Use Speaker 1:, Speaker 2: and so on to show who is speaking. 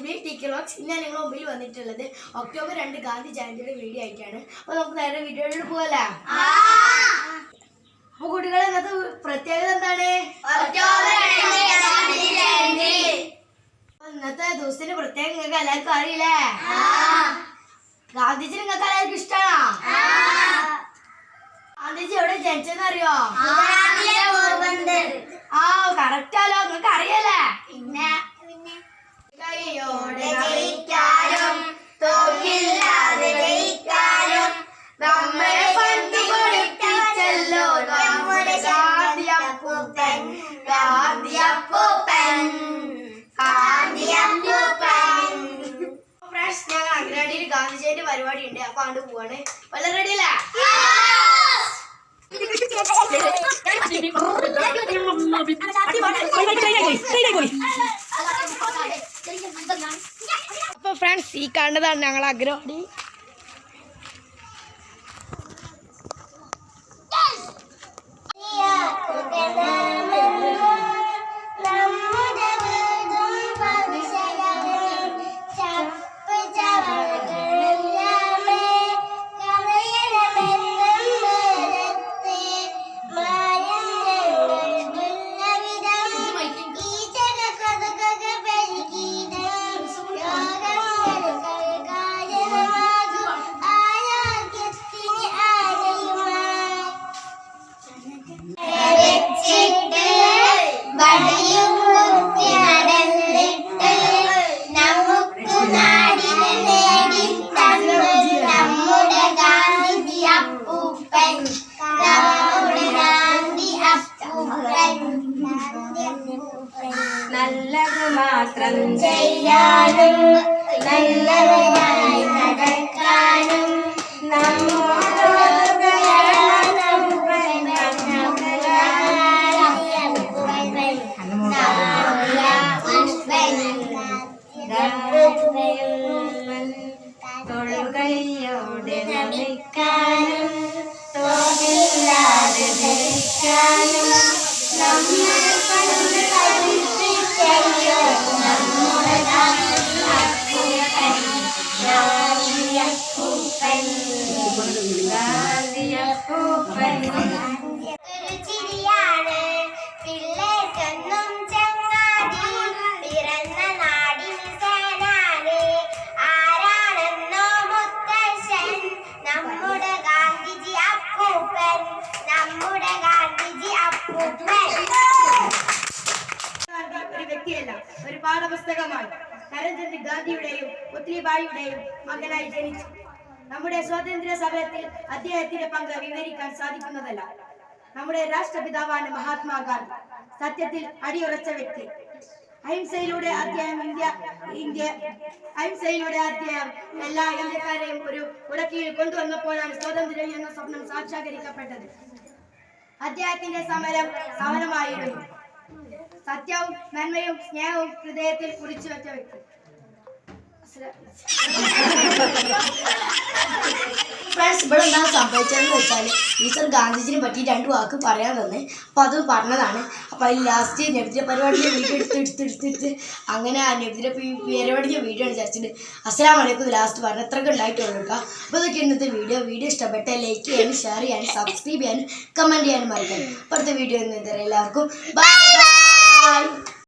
Speaker 1: Shibi T K locks ഇന്ന് ഞങ്ങൾ മുമ്പിൽ വന്നിട്ടുള്ളത്. ഒക്ടോബർ രണ്ട് ഗാന്ധി ജയന്തിയുടെ വീഡിയോ ആയിട്ടാണ്. അപ്പോൾ നമുക്ക് നേരെ വീഡിയോയിൽ പോകല്ലേ അപ്പൊ കുട്ടികളെ ഇന്നത്തെ പ്രത്യേകത എന്താണ്? ഇന്നത്തെ ദിവസത്തിന്റെ പ്രത്യേകം നിങ്ങൾക്ക് എല്ലാവർക്കും അറിയില്ലേ? ഞങ്ങൾ പരിപാടി ഉണ്ട് അപ്പൊ അങ്ങോട്ട് പോവാണ്. അപ്പൊ ഫ്രണ്ട്സ് ഈ കാണുന്നതാണ് ഞങ്ങൾ അഗ്രവാടി
Speaker 2: വടിയും
Speaker 3: നല്ലത് മാത്രം
Speaker 2: ചെയ്യാനും നല്ലവരായി നടക്കാനും
Speaker 3: തൊഴുകയോടെ നമിക്കാനും
Speaker 2: ഒരു
Speaker 1: പാഠപുസ്തകമായി കരംചന്ദ് ഗാന്ധിയുടെയും പുത്ലിബായിയുടെയും മകനായി ജനിച്ചു. നമ്മുടെ സ്വാതന്ത്ര്യ സമരത്തിൽ അദ്ദേഹത്തിന്റെ പങ്ക് വിവരിക്കാൻ സാധിക്കുന്നതല്ല. നമ്മുടെ രാഷ്ട്രപിതാവാണ് മഹാത്മാഗാന്ധി സത്യത്തിൽ അടിയുറച്ച വ്യക്തി. അഹിംസയിലൂടെ അദ്ദേഹം ഇന്ത്യ ഇന്ത്യ അഹിംസയിലൂടെ അദ്ദേഹം എല്ലാ ഇന്ത്യക്കാരെയും ഒരു ഉടക്കിയിൽ കൊണ്ടുവന്നപ്പോഴാണ് സ്വാതന്ത്ര്യം എന്ന സ്വപ്നം സാക്ഷാത്കരിക്കപ്പെട്ടത്. അദ്ദേഹത്തിന്റെ സമരം സമരമായിരുന്നു സത്യവും നന്മയും സ്നേഹവും ഹൃദയത്തിൽ കുറിച്ചു വെച്ച വ്യക്തി. ഫ്രണ്ട്സ് ഇവിടെ എന്താ സംഭവിച്ചതെന്ന് വെച്ചാൽ ടീച്ചർ ഗാന്ധിജിനെ പറ്റി രണ്ട് വാക്ക് പറയാൻ തന്നെ അപ്പോൾ അത് പറഞ്ഞതാണ്. അപ്പോൾ അതിൽ ലാസ്റ്റ് നബിദിന പരിപാടിയുടെ വീഡിയോ എടുത്ത് എടുത്ത് എടുത്ത് എടുത്ത് അങ്ങനെ ആ നബിദിന പരിപാടിയുടെ വീഡിയോ ആണ് വിചാരിച്ചിട്ട് അസ്സലാം വലൈക്കും ലാസ്റ്റ് പറഞ്ഞ അത്രയ്ക്ക് ഉണ്ടായിട്ടുള്ളൂ കേട്ടോ അപ്പോൾ ഇതൊക്കെ ഇന്നത്തെ വീഡിയോ വീഡിയോ ഇഷ്ടപ്പെട്ട ലൈക്ക് ചെയ്യാനും ഷെയർ ചെയ്യാനും സബ്സ്ക്രൈബ് ചെയ്യാനും കമന്റ് ചെയ്യാനും മറക്കാനും അടുത്ത വീഡിയോ ഇന്നത്തെ എല്ലാവർക്കും ബൈ ബൈ